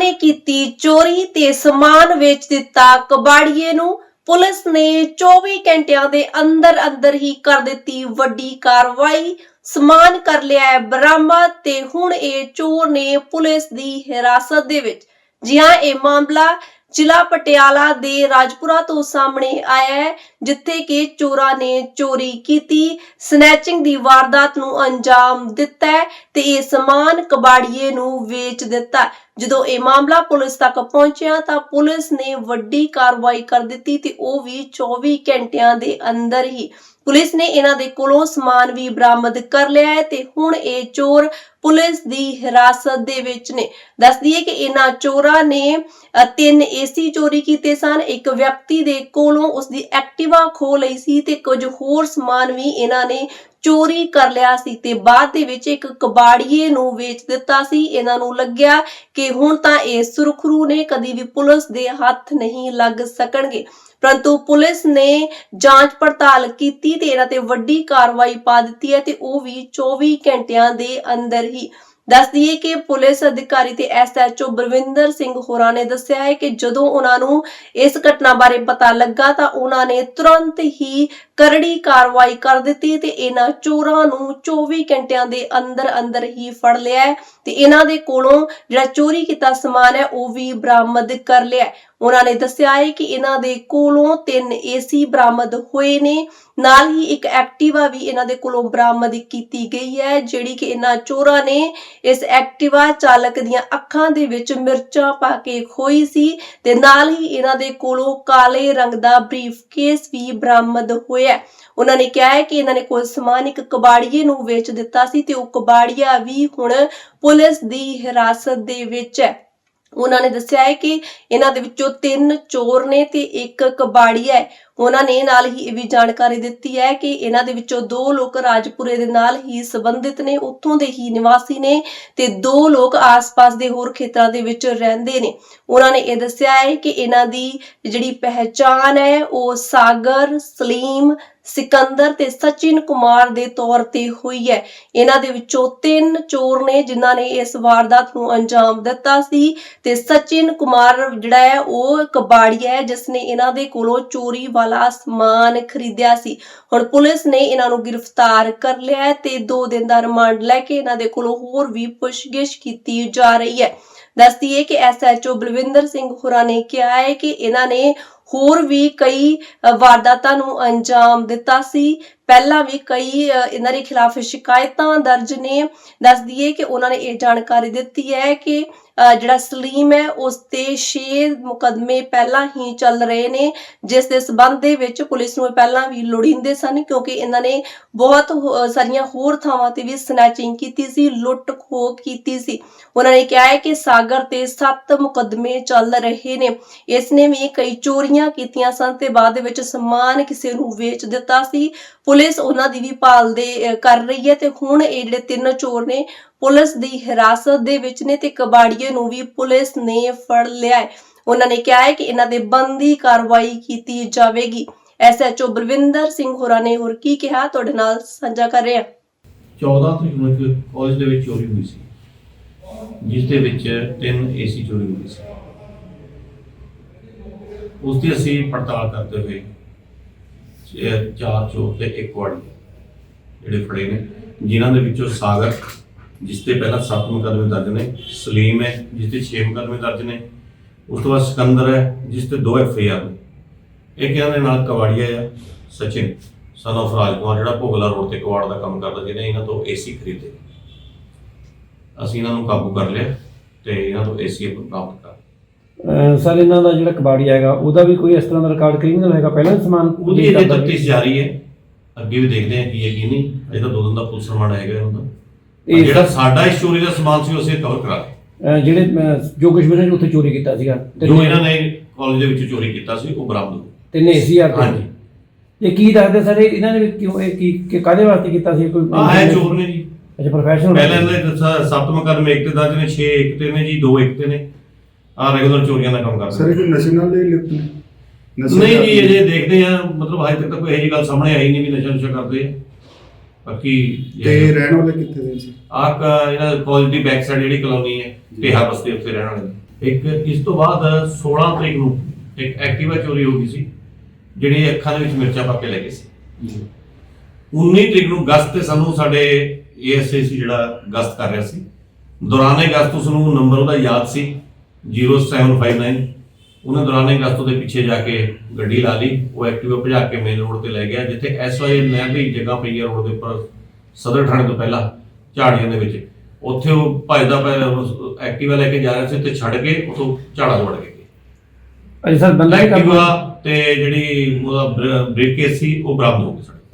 ਨੇ ਕੀਤੀ ਚੋਰੀ ਤੇ ਸਮਾਨ ਵੇਚ ਦਿੱਤਾ। ਕਬਾੜੀਏ ਨੂੰ ਪੁਲਿਸ ਨੇ 24 ਘੰਟਿਆਂ ਦੇ ਅੰਦਰ ਅੰਦਰ ਹੀ ਕਰ ਦਿੱਤੀ ਵੱਡੀ ਕਾਰਵਾਈ। ਸਮਾਨ ਕਰ ਲਿਆ ਹੈ ਬਰਾਮਦ ਤੇ ਹੁਣ ਇਹ ਚੋਰ ਨੇ ਪੁਲਿਸ ਦੀ ਹਿਰਾਸਤ ਦੇ ਵਿੱਚ। ਜੀ ਹਾਂ ਇਹ ਮਾਮਲਾ ਜ਼ਿਲ੍ਹਾ ਪਟਿਆਲਾ ਦੇ ਰਾਜਪੁਰਾ ਤੋਂ ਸਾਹਮਣੇ ਆਇਆ ਹੈ, ਜਿੱਥੇ ਕਿ ਚੋਰਾਂ ਨੇ ਚੋਰੀ ਕੀਤੀ। ਸਨੈਚਿੰਗ ਦੀ ਵਾਰਦਾਤ ਨੂੰ ਅੰਜਾਮ ਦਿੱਤਾ ਤੇ ਇਹ ਸਮਾਨ ਕਬਾੜੀਏ ਨੂੰ ਵੇਚ ਦਿੱਤਾ। ਜਦੋਂ ਇਹ ਮਾਮਲਾ ਪੁਲਿਸ ਤੱਕ ਪਹੁੰਚਿਆ ਤਾਂ ਪੁਲਿਸ ਨੇ ਵੱਡੀ ਕਾਰਵਾਈ ਕਰ ਦਿੱਤੀ ਤੇ ਉਹ ਵੀ 24 ਘੰਟਿਆਂ ਦੇ ਅੰਦਰ ਹੀ। ਪੁਲਿਸ ਨੇ ਇਹਨਾਂ ਦੇ ਕੋਲੋਂ ਸਮਾਨ ਵੀ ਬਰਾਮਦ ਕਰ ਲਿਆ ਹੈ ਤੇ ਹੁਣ ਇਹ ਚੋਰ ਪੁਲਿਸ ਦੀ ਹਿਰਾਸਤ ਦੇ ਵਿੱਚ ਨੇ। ਦੱਸਦੀ ਦਈਏ ਕਿ ਇਹਨਾਂ ਚੋਰਾਂ ਨੇ ਤਿੰਨ ਏਸੀ ਚੋਰੀ ਕੀਤੇ ਸਨ। ਇੱਕ ਵਿਅਕਤੀ ਦੇ ਕੋਲੋਂ ਉਸ ਦੀ ਐਕਟਿਵਾ ਖੋ ਲਈ ਸੀ ਤੇ ਕੁਝ ਹੋਰ ਸਮਾਨ ਵੀ ਇਹਨਾਂ ਨੇ ਚੋਰੀ ਕਰ ਲਿਆ ਸੀ ਤੇ ਬਾਅਦ ਦੇ ਵਿੱਚ ਇੱਕ ਕਬਾੜੀਏ ਨੂੰ ਵੇਚ ਦਿੱਤਾ ਸੀ। ਇਹਨਾਂ ਨੂੰ ਲੱਗਿਆ ਕਿ ਹੁਣ ਤਾਂ ਇਹ ਸੁਰਖਰੂ ਨੇ, ਕਦੀ ਵੀ ਪੁਲਿਸ ਦੇ ਹੱਥ ਨਹੀਂ ਲੱਗ ਸਕਣਗੇ। ਪਰੰਤੂ ਪੁਲਿਸ ਨੇ ਜਾਂਚ ਪੜਤਾਲ ਕੀਤੀ ਤੇ ਇਹਨਾਂ ਤੇ ਵੱਡੀ ਕਾਰਵਾਈ ਪਾ ਦਿੱਤੀ ਹੈ ਤੇ ਉਹ ਵੀ 24 ਘੰਟਿਆਂ ਦੇ ਅੰਦਰ ਹੀ। ਦੱਸ ਦਈਏ ਕਿ ਪੁਲਿਸ ਅਧਿਕਾਰੀ ਤੇ ਐਸਐਚਓ ਬਰਵਿੰਦਰ ਸਿੰਘ ਹੋਰਾਂ ਨੇ ਦੱਸਿਆ ਹੈ ਕਿ ਜਦੋਂ ਉਹਨਾਂ ਨੂੰ ਇਸ ਘਟਨਾ ਬਾਰੇ ਪਤਾ ਲੱਗਾ ਤਾਂ ਉਹਨਾਂ ਨੇ ਤੁਰੰਤ ਹੀ ਕਰੜੀ ਕਾਰਵਾਈ ਕਰ ਦਿੱਤੀ ਤੇ ਇਹਨਾਂ ਚੋਰਾਂ ਨੂੰ 24 ਘੰਟਿਆਂ ਦੇ ਅੰਦਰ ਅੰਦਰ ਹੀ ਫੜ ਲਿਆ ਤੇ ਇਹਨਾਂ ਦੇ ਕੋਲੋਂ ਜਿਹੜਾ ਚੋਰੀ ਕੀਤਾ ਸਮਾਨ ਹੈ, ਉਹ ਵੀ ਬਰਾਮਦ ਕਰ ਲਿਆ ਉਹਨਾਂ ਨੇ ਦੱਸਿਆ ਹੈ ਕਿ ਇਹਨਾਂ ਦੇ ਕੋਲੋਂ ਤਿੰਨ ਏਸੀ ਬਰਾਮਦ ਹੋਏ ਨੇ। ਨਾਲ ਹੀ ਇੱਕ ਐਕਟਿਵਾ ਵੀ ਇਹਨਾਂ ਦੇ ਕੋਲੋਂ ਬਰਾਮਦ ਕੀਤੀ ਗਈ ਹੈ, ਜਿਹੜੀ ਕਿ ਇਹਨਾਂ ਚੋਰਾਂ ਨੇ ਇਸ ਐਕਟਿਵਾ ਚਾਲਕ ਦੀਆਂ ਅੱਖਾਂ ਦੇ ਵਿੱਚ ਮਿਰਚਾਂ ਪਾ ਕੇ ਖੋਈ ਸੀ ਤੇ ਨਾਲ ਹੀ ਇਹਨਾਂ ਦੇ ਕੋਲੋਂ ਕਾਲੇ ਰੰਗ ਦਾ ਬਰੀਫ ਕੇਸ ਵੀ ਬਰਾਮਦ ਹੋਇਆ ਹੈ। ਉਹਨਾਂ ਨੇ ਕਿਹਾ ਹੈ ਕਿ ਇਹਨਾਂ ਨੇ ਕੋਈ ਸਮਾਨ ਇੱਕ ਕਬਾੜੀਏ ਨੂੰ ਵੇਚ ਦਿੱਤਾ ਸੀ ਤੇ ਉਹ ਕਬਾੜੀਆ ਵੀ ਹੁਣ ਪੁਲਿਸ ਦੀ ਹਿਰਾਸਤ ਦੇ ਵਿੱਚ ਹੈ ਉਹਨਾਂ ਨੇ ਦੱਸਿਆ ਹੈ ਕਿ ਇਹਨਾਂ ਦੇ ਵਿੱਚੋਂ ਤਿੰਨ ਚੋਰ ਨੇ ਤੇ ਇੱਕ ਕਬਾੜੀਆ ਹੈ। ਉਹਨਾਂ ਨੇ ਨਾਲ ਹੀ ਇਹ ਵੀ ਜਾਣਕਾਰੀ ਦਿੱਤੀ ਹੈ ਕਿ ਇਹਨਾਂ ਦੇ ਵਿੱਚੋਂ ਦੋ ਲੋਕ ਰਾਜਪੁਰੇ ਦੇ ਨਾਲ ਹੀ ਸੰਬੰਧਿਤ ਨੇ, ਉੱਥੋਂ ਦੇ ਹੀ ਨਿਵਾਸੀ ਨੇ ਤੇ ਦੋ ਲੋਕ ਆਸ-ਪਾਸ ਦੇ ਹੋਰ ਖੇਤਰਾਂ ਦੇ ਵਿੱਚ ਰਹਿੰਦੇ ਨੇ। ਉਹਨਾਂ ਨੇ ਇਹ ਦੱਸਿਆ ਹੈ ਕਿ ਇਹਨਾਂ ਦੀ ਜਿਹੜੀ ਪਹਿਚਾਣ ਹੈ, ਉਹ ਸਾਗਰ, ਸਲੀਮ ਸਿਕੰਦਰ ਤੇ ਸਚਿਨ ਕੁਮਾਰ ਦੇ ਤੌਰ ਤੇ ਹੋਈ ਹੈ। ਇਹਨਾਂ ਦੇ ਵਿੱਚੋਂ ਤਿੰਨ ਚੋਰ ਨੇ ਜਿਨ੍ਹਾਂ ਨੇ ਇਸ ਵਾਰਦਾਤ ਨੂੰ ਅੰਜਾਮ ਦਿੱਤਾ ਸੀ ਤੇ ਸਚਿਨ ਕੁਮਾਰ ਜਿਹੜਾ ਹੈ ਉਹ ਕਬਾੜੀਆ ਹੈ, ਜਿਸ ਨੇ ਇਹਨਾਂ ਦੇ ਕੋਲੋਂ ਚੋਰੀ ਵਾਲਾ ਸਮਾਨ ਖਰੀਦਿਆ ਸੀ। ਹੁਣ ਪੁਲਿਸ ਨੇ ਇਹਨਾਂ ਨੂੰ ਗ੍ਰਿਫਤਾਰ ਕਰ ਲਿਆ ਤੇ 2 ਦਿਨ ਦਾ ਰਿਮਾਂਡ ਲੈ ਕੇ ਇਹਨਾਂ ਦੇ ਕੋਲੋਂ ਹੋਰ ਵੀ ਪੁੱਛਗਿੱਛ ਕੀਤੀ ਜਾ ਰਹੀ ਹੈ। ਦੱਸਦੀ ਹੈ ਕਿ ਐਸਐਚਓ ਬਲਵਿੰਦਰ ਸਿੰਘ ਹੋਰਾਂ ਨੇ ਕਿਹਾ ਹੈ ਕਿ ਇਹਨਾਂ ਨੇ ਹੋਰ ਵੀ ਕਈ ਵਾਰਦਾਤਾਂ ਨੂੰ ਅੰਜਾਮ ਦਿੱਤਾ ਸੀ। ਪਹਿਲਾਂ ਵੀ ਕਈ ਇਹਨਾਂ ਦੇ ਖਿਲਾਫ ਸ਼ਿਕਾਇਤਾਂ ਦਰਜ ਨੇ। ਦੱਸ ਦਈਏ ਕਿ ਉਹਨਾਂ ਨੇ ਇਹ ਜਾਣਕਾਰੀ ਦਿੱਤੀ ਹੈ ਕਿ ਜਿਹੜਾ ਸਲੀਮ ਹੈ, ਉਸ ਤੇ 6 ਮੁਕਦਮੇ ਪਹਿਲਾਂ ਹੀ ਚੱਲ ਰਹੇ ਨੇ, ਜਿਸ ਦੇ ਸਬੰਧ ਦੇ ਵਿੱਚ ਪੁਲਿਸ ਨੂੰ ਪਹਿਲਾਂ ਵੀ ਲੋੜੀਂਦੇ ਸਨ, ਕਿਉਂਕਿ ਇਹਨਾਂ ਨੇ ਬਹੁਤ ਸਾਰੀਆਂ ਹੋਰ ਥਾਵਾਂ ਤੇ ਵੀ ਸਨੈਚਿੰਗ ਕੀਤੀ ਸੀ ਲੁੱਟ ਖੋਹ ਕੀਤੀ ਸੀ। ਉਹਨਾਂ ਨੇ ਕਿਹਾ ਹੈ ਕਿ ਸਾਗਰ ਤੇ 7 ਮੁਕਦਮੇ ਚੱਲ ਰਹੇ ਨੇ। ਇਸ ਨੇ ਵੀ ਕਈ ਚੋਰੀਆਂ ਕੀਤੀਆਂ ਸਨ ਤੇ ਬਾਅਦ ਵਿੱਚ ਸਮਾਨ ਕਿਸੇ ਨੂੰ ਵੇਚ ਦਿੱਤਾ ਸੀ। ਪੁਲਿਸ ਉਹਨਾਂ ਦੀ ਵੀ ਭਾਲ ਦੇ ਕਰ ਰਹੀ ਹੈ ਤੇ ਹੁਣ ਇਹ ਜਿਹੜੇ ਤਿੰਨ ਚੋਰ ਨੇ ਪੁਲਿਸ ਦੀ ਹਿਰਾਸਤ ਦੇ ਵਿੱਚ ਨੇ ਤੇ ਕਬਾੜੀਏ ਨੂੰ ਵੀ ਪੁਲਿਸ ਨੇ ਫੜ ਲਿਆ ਹੈ। ਉਹਨਾਂ ਨੇ ਕਿਹਾ ਹੈ ਕਿ ਇਹਨਾਂ ਦੇ ਬੰਦੀ ਕਾਰਵਾਈ ਕੀਤੀ ਜਾਵੇਗੀ। ਐਸਐਚਓ ਬਲਵਿੰਦਰ ਸਿੰਘ ਹੋਰਾਂ ਨੇ ਹੋਰ ਕੀ ਕਿਹਾ? ਤੁਹਾਡੇ ਨਾਲ ਸਾਂਝਾ ਕਰ ਰਹੇ ਹਾਂ। 14 ਤਰੀਕ ਨੂੰ ਇੱਕ ਕਾਲਜ ਦੇ ਵਿੱਚ ਚੋਰੀ ਹੋਈ ਸੀ, ਜਿਸ ਦੇ ਵਿੱਚ ਤਿੰਨ ਏਸੀ ਚੋਰੀ ਹੋਈ ਸੀ। ਉਸ ਦੀ ਅਸੀਂ ਪੜਤਾਲ ਕਰਦੇ ਹੋਏ ਚਾਰ ਚੋਰ ਤੇ ਇੱਕ ਵਾੜੀ ਜਿਹੜੇ ਫੜੇ ਨੇ, ਜਿਨ੍ਹਾਂ ਦੇ ਵਿੱਚੋਂ ਸਾਗਰ ਜਿਸ ਤੇ ਪਹਿਲਾਂ 7 ਮੁਕੱਦਮੇ ਦਰਜ ਨੇ ਸਲੀਮ ਹੈ ਜਿਸ ਤੇ 6 ਮੁਕੱਦਮੇ ਦਰਜ ਨੇ ਉਸ ਤੋਂ ਬਾਅਦ ਸਿਕੰਦਰ ਹੈ ਜਿਸ ਤੇ 2 ਐਫ ਆਰ ਨੇ। ਇੱਕ ਇਹਨਾਂ ਦੇ ਨਾਲ? ਕਵਾੜੀਆ ਆ ਸਚਿਨ ਸਨ of ਰਾਜਕੁਮਾਰ ਜਿਹੜਾ ਭੋਗਲਾ ਰੋਡ ਤੇ ਕਵਾੜ ਦਾ ਕੰਮ ਕਰਦਾ ਜਿਹਨੇ ਇਹਨਾਂ ਤੋਂ ਏਸੀ ਖਰੀਦੇ। ਅਸੀਂ ਇਹਨਾਂ ਨੂੰ ਕਾਬੂ ਕਰ ਲਿਆ ਤੇ ਇਹਨਾਂ ਤੋਂ ਏਸੀ ਪ੍ਰਾਪਤ ਕਰ ਸਰ ਇਹਨਾਂ ਦਾ ਜਿਹੜਾ ਕਬਾੜੀ ਹੈਗਾ ਉਹਦਾ ਵੀ ਕੋਈ ਇਸ ਤਰ੍ਹਾਂ ਦਾ ਰਿਕਾਰਡ ਕ੍ਰਿਮੀਨਲ ਹੈਗਾ? ਪਹਿਲਾਂ ਸਮਾਨ ਉਹਦੀ ਅਜੇ ਤਫਤੀਸ਼ ਜਾਰੀ ਹੈ। ਅੱਗੇ ਵੀ ਦੇਖਦੇ ਹਾਂ ਕੀ ਹੈ ਕੀ ਨਹੀਂ। ਅਜੇ ਤਾਂ ਦੋ ਦਿਨ ਦਾ ਪੁਲਿਸ ਰਿਮਾਂਡ ਹੈਗਾ ਇਹਨਾਂ ਦਾ। ਇਹ ਜਿਹੜਾ ਸਾਡਾ ਇਸ ਚੋਰੀ ਦਾ ਸਮਾਨ ਸੀ ਉਹ ਅਸੀਂ ਕਵਰ ਕਰਾ ਲਿਆ ਅਹ ਜਿਹੜੇ ਅਹ ਜੋ ਕਸ਼ਮੀਰ ਨੇ ਉੱਥੇ ਚੋਰੀ ਕੀਤਾ ਸੀਗਾ ਜੋ ਇਹਨਾਂ ਨੇ ਕਾਲਜ ਦੇ ਵਿੱਚ ਚੋਰੀ ਕੀਤਾ ਸੀ ਉਹ ਬਰਾਮਦ ਹੋ ਤਿੰਨ ਏਸੀਆਰ ਤੇ ਹਾਂਜੀ। ਇਹ ਕੀ ਦੱਸਦੇ ਸਰ? ਇਹ ਇਹਨਾਂ ਨੇ ਵੀ ਕਿਉਂ ਇਹ ਕੀ ਕਿ ਕਾਹਦੇ ਵਾਸਤੇ ਕੀਤਾ ਸੀ? ਕੋਈ ਆ ਹੈ ਚੋਰ ਨੇ ਜੀ। ਅੱਛਾ ਪ੍ਰੋਫੈਸ਼ਨਲ ਪਹਿਲਾਂ ਇਹਨਾਂ ਦੇ ਸ- ਸੱਤ ਮੁਕੱਦਮੇ ਇੱਕ ਤੇ ਦਰਜ ਨੇ 6 ਇੱਕ ਤੇ ਨੇ ਜੀ ਦੋ ਇੱਕ ਤੇ ਨੇ। ਆ ਰੈਗੂਲਰ ਚੋਰੀਆਂ ਦਾ ਕੰਮ ਕਰਦੇ ਸਰ ਨੇ। ਇਹ ਕੋਈ ਨਸ਼ੇ ਨਾਲ ਹੀ ਲਿਪਤ ਨੇ? ਨਸ਼ੇ ਨਹੀਂ ਜੀ ਅਜੇ ਦੇਖਦੇ ਆ ਮਤਲਬ ਹਜੇ ਤੱਕ ਤਾਂ ਕੋਈ ਇਹੋ ਜਿਹੀ ਗੱਲ ਸਾਹਮਣੇ ਆਈ ਨਹੀਂ ਵੀ ਨਸ਼ਾ ਨੁਸ਼ਾ ਕਰਦੇ ਆ। ਬਾਕੀ ਤੇ ਰਹਿਣ ਵਾਲੇ ਕਿੱਥੇ ਦੇ ਸੀ? ਆ ਜਿਹੜਾ ਕਾਲਜ ਦੀ ਬੈਕ ਸਾਈਡ ਜਿਹੜੀ ਕਲੋਨੀ ਹੈ ਟੇਹਾ ਬਸਤੀ ਉੱਥੇ ਰਹਿਣ ਵਾਲੇ। ਨੇ। ਇੱਕ ਇਸ ਤੋਂ ਬਾਅਦ 16 ਤਰੀਕ ਨੂੰ ਇੱਕ ਐਕਟਿਵਾ ਚੋਰੀ ਹੋ ਗਈ ਸੀ ਜਿਹੜੀ ਅੱਖਾਂ ਦੇ ਵਿੱਚ ਮਿਰਚਾਂ ਪਾ ਕੇ ਲੈ ਗਏ ਸੀ। 19 ਤਰੀਕ ਨੂੰ ਗਸਤ ਤੇ ਸਾਨੂੰ ਸਾਡੇ ਏਐਸਏ ਸੀ ਜਿਹੜਾ ਗਸਤ ਕਰ ਰਿਹਾ ਸੀ। ਦੌਰਾਨੇ ਗਸਤ ਉਸ ਨੂੰ ਨੰਬਰ ਉਹਦਾ ਯਾਦ ਸੀ 0759 ਉਹਨੇ ਦੌਰਾਨੇ ਗਸਤ ਉਹਦੇ ਪਿੱਛੇ ਜਾ ਕੇ ਗੱਡੀ ਲਾ ਲਈ ਉਹ ਐਕਟਿਵਾ ਭਜਾ ਕੇ ਮੇਨ ਰੋਡ ਤੇ ਲੈ ਗਿਆ ਜਿੱਥੇ ਐਸਵਾਈ ਨਹਿਰ ਦੀ ਜਗ੍ਹਾ ਪਈ ਹੈ ਰੋਡ ਦੇ ਉੱਪਰ ਸਦਰ ਥਾਣੇ ਤੋਂ ਪਹਿਲਾਂ ਝਾੜੀਆਂ ਦੇ ਵਿੱਚ। ਉੱਥੇ ਉਹ ਭਜਦਾ ਪਿਆ ਐਕਟਿਵਾ ਲੈ ਕੇ ਜਾ ਰਿਹਾ ਸੀ ਤੇ ਛੱਡ ਕੇ ਉਥੋਂ ਝਾੜਾ ਦੌੜ ਕੇ ਅਜੇ ਸਰ ਬੰਦਾ ਐਕਟਿਵਾ ਤੇ ਜਿਹੜੀ ਉਹਦਾ ਬ੍ਰੇਕ ਕੇਸ ਸੀ ਉਹ ਬਰਾਮਦ ਹੋ ਸਾਡੇ